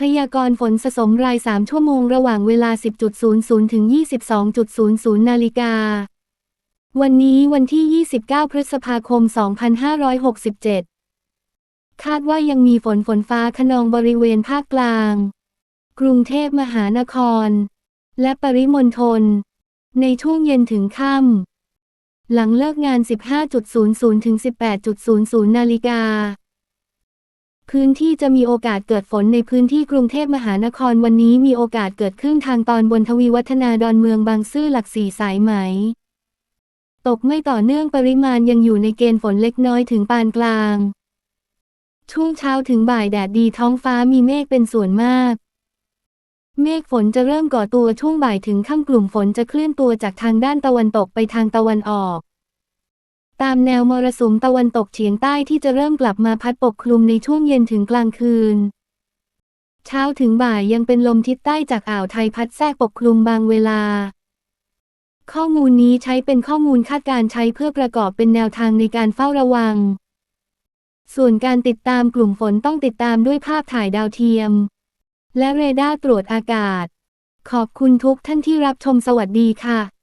พยากรณ์ฝนสะสมราย 3 ชั่วโมงระหว่างเวลา 10.00 ถึง 22.00 นาฬิกา วันนี้วันที่ 29 พฤษภาคม 2567 คาดว่ายังมีฝนฝนฟ้าขนองบริเวณภาคกลาง กรุงเทพมหานคร และปริมณฑล ในช่วงเย็นถึงค่ำหลังเลิกงาน 15.00 ถึง 18.00 นาฬิกา พื้นที่จะมีโอกาสเกิดฝนในพื้นที่กรุงเทพมหานครวันนี้มีโอกาสเกิดขึ้นทางตอนบนทวีวัฒนาดอนเมืองบางซื่อหลักสี่สายไหม ตกไม่ต่อเนื่องปริมาณยังอยู่ในเกณฑ์ฝนเล็กน้อยถึงปานกลาง ช่วงเช้าถึงบ่ายแดดดีท้องฟ้ามีเมฆเป็นส่วนมาก เมฆฝนจะเริ่มก่อตัวช่วงบ่ายถึงค่ำกลุ่มฝนจะเคลื่อนตัวจากทางด้านตะวันตกไปทางตะวันออก ตามแนวมรสุมตะวันตกเฉียงใต้ที่จะเริ่มกลับมาพัดปกคลุมในช่วงเย็นถึงกลางคืน เช้าถึงบ่ายยังเป็นลมทิศใต้จากอ่าวไทยพัดแทรกปกคลุมบางเวลา ข้อมูลนี้ใช้เป็นข้อมูลคาดการใช้เพื่อประกอบเป็นแนวทางในการเฝ้าระวัง ส่วนการติดตามกลุ่มฝนต้องติดตามด้วยภาพถ่ายดาวเทียม และเรดาร์ตรวจอากาศ ขอบคุณทุกท่านที่รับชมสวัสดีค่ะ